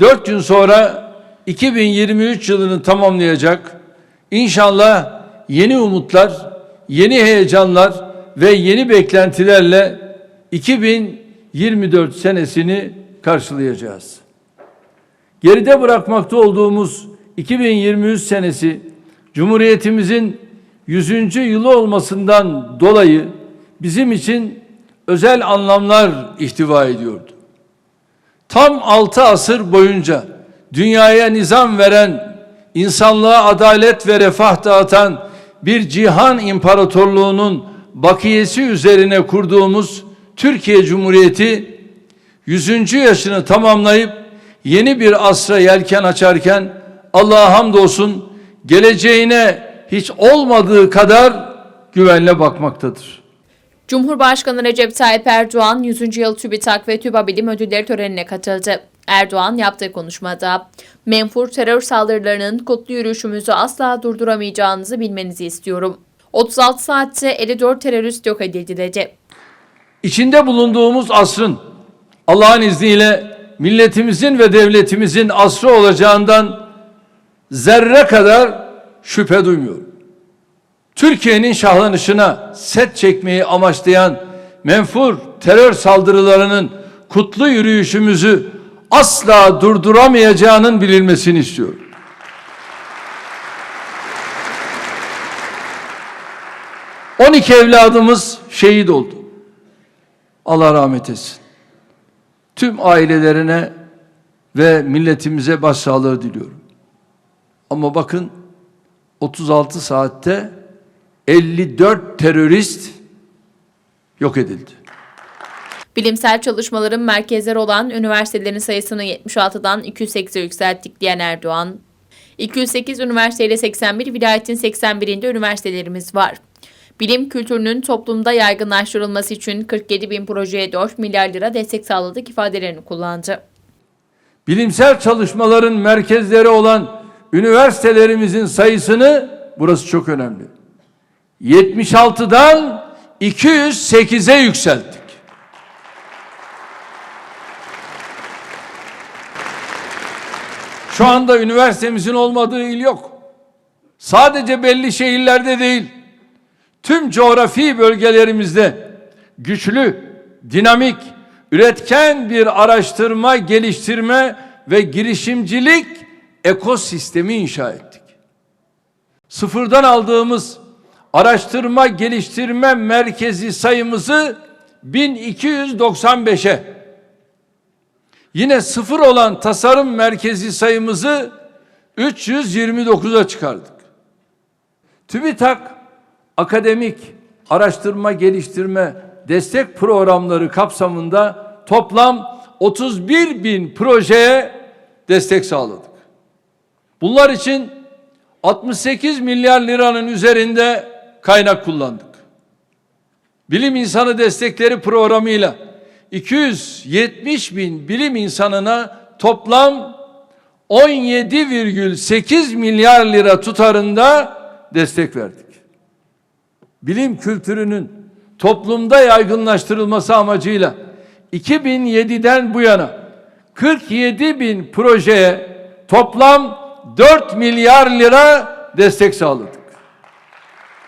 Dört gün sonra 2023 yılını tamamlayacak. İnşallah yeni umutlar, yeni heyecanlar ve yeni beklentilerle 2024 senesini karşılayacağız. Geride bırakmakta olduğumuz 2023 senesi Cumhuriyetimizin 100. yılı olmasından dolayı bizim için özel anlamlar ihtiva ediyordu. Tam altı asır boyunca dünyaya nizam veren, insanlığa adalet ve refah dağıtan bir cihan imparatorluğunun bakiyesi üzerine kurduğumuz Türkiye Cumhuriyeti 100. yaşını tamamlayıp yeni bir asra yelken açarken Allah'a hamdolsun geleceğine hiç olmadığı kadar güvenle bakmaktadır. Cumhurbaşkanı Recep Tayyip Erdoğan 100. yıl TÜBİTAK ve TÜBA Bilim Ödülleri törenine katıldı. Erdoğan yaptığı konuşmada, menfur terör saldırılarının kutlu yürüyüşümüzü asla durduramayacağınızı bilmenizi istiyorum. 36 saatte 54 terörist yok edildi dedi. İçinde bulunduğumuz asrın Allah'ın izniyle milletimizin ve devletimizin asrı olacağından zerre kadar şüphe duymuyorum. Türkiye'nin şahlanışına set çekmeyi amaçlayan menfur terör saldırılarının kutlu yürüyüşümüzü asla durduramayacağının bilinmesini istiyorum. On iki evladımız şehit oldu. Allah rahmet etsin. Tüm ailelerine ve milletimize başsağlığı diliyorum. Ama bakın 36 saatte 54 terörist yok edildi. Bilimsel çalışmaların merkezleri olan üniversitelerin sayısını 76'dan 208'e yükselttik diyen Erdoğan, 208 üniversiteyle 81 vilayetin 81'inde üniversitelerimiz var. Bilim kültürünün toplumda yaygınlaştırılması için 47 bin projeye 4 milyar lira destek sağladık ifadelerini kullandı. Bilimsel çalışmaların merkezleri olan üniversitelerimizin sayısını burası çok önemli. 76'dan 208'e yükselttik. Şu anda üniversitemizin olmadığı il yok. Sadece belli şehirlerde değil, tüm coğrafi bölgelerimizde güçlü, dinamik, üretken bir araştırma, geliştirme ve girişimcilik ekosistemi inşa ettik. Sıfırdan aldığımız araştırma geliştirme merkezi sayımızı 1295'e Yine sıfır olan tasarım merkezi sayımızı 329'a çıkardık. TÜBİTAK akademik araştırma geliştirme destek programları kapsamında toplam 31 bin projeye destek sağladık. Bunlar için 68 milyar liranın üzerinde kaynak kullandık. Bilim insanı destekleri programıyla 270 bin bilim insanına toplam 17,8 milyar lira tutarında destek verdik. Bilim kültürünün toplumda yaygınlaştırılması amacıyla 2007'den bu yana 47 bin projeye toplam 4 milyar lira destek sağladık.